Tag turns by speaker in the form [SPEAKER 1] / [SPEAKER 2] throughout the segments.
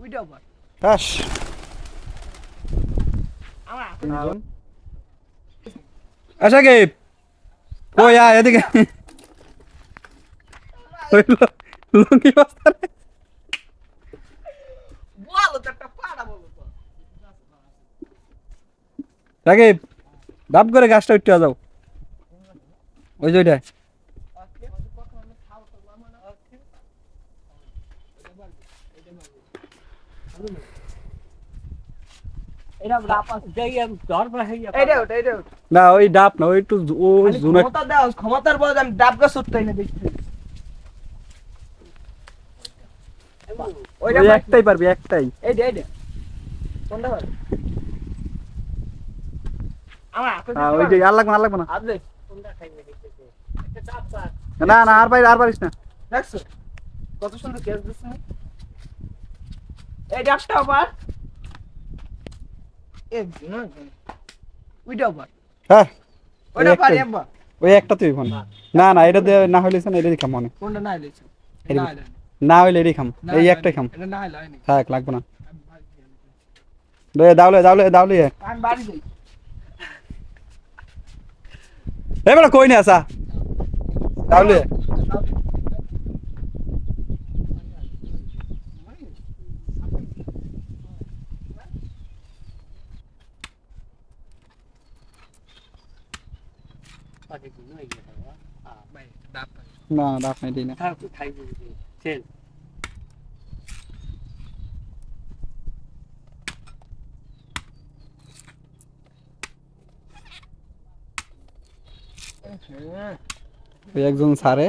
[SPEAKER 1] উইটাও পার
[SPEAKER 2] হাস
[SPEAKER 1] আমার হাতে
[SPEAKER 2] তিনজন আচ্ছা কে? কই আয় এদিকে। লুঙ্গি বস্তা
[SPEAKER 1] বলো তো একটা পাড়া বলো তো।
[SPEAKER 2] রাকিব ডাব করে গাছটা উঠতে যাও। ওই যে ওইটা। না ওই ডাব না ওই একটু ও
[SPEAKER 1] খালি
[SPEAKER 2] জুনে
[SPEAKER 1] ক্ষমতা দাও ক্ষমতার বলে আমি ডাব গাছ উঠতেই না পারবি।
[SPEAKER 2] একটাই পারবি একটাই।
[SPEAKER 1] কোনটা পারবি?
[SPEAKER 2] হ্যাঁ ওই যে আর লাগবে না আর না। আর পারিস আর পারিস না।
[SPEAKER 1] দেখছ? কত সুন্দর কেস দিচ্ছে। না এই ডাবটা আবার ওইটা আবার
[SPEAKER 2] হ্যাঁ।
[SPEAKER 1] ওইটা পারি আব্বা
[SPEAKER 2] ওই একটা তুই ফোন না। না এটা না হইলে না এটা খাম মনে।
[SPEAKER 1] কোনটা না হইলেছে
[SPEAKER 2] এই
[SPEAKER 1] না হইলে
[SPEAKER 2] এটাই খাম। এই একটাই খাম। থাক লাগবে না। দাওলে দাওলে দাওলে।
[SPEAKER 1] আমি বাড়ি যাই।
[SPEAKER 2] এবার কই না আসা? দাওলে। না একজন সারে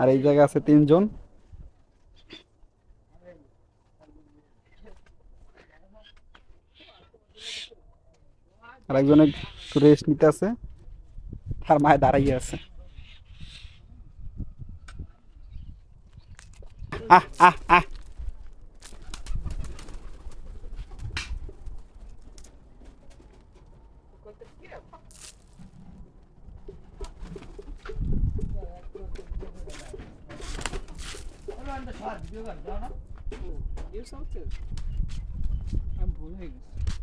[SPEAKER 2] আর এই জায়গা আছে তিনজন। আর একজন একটু রেস্ট নিতে আছে। তার মায়ে দাঁড়াইয়ে আছে আহ আহ আহ
[SPEAKER 1] আমি ভুল হয়ে গেছি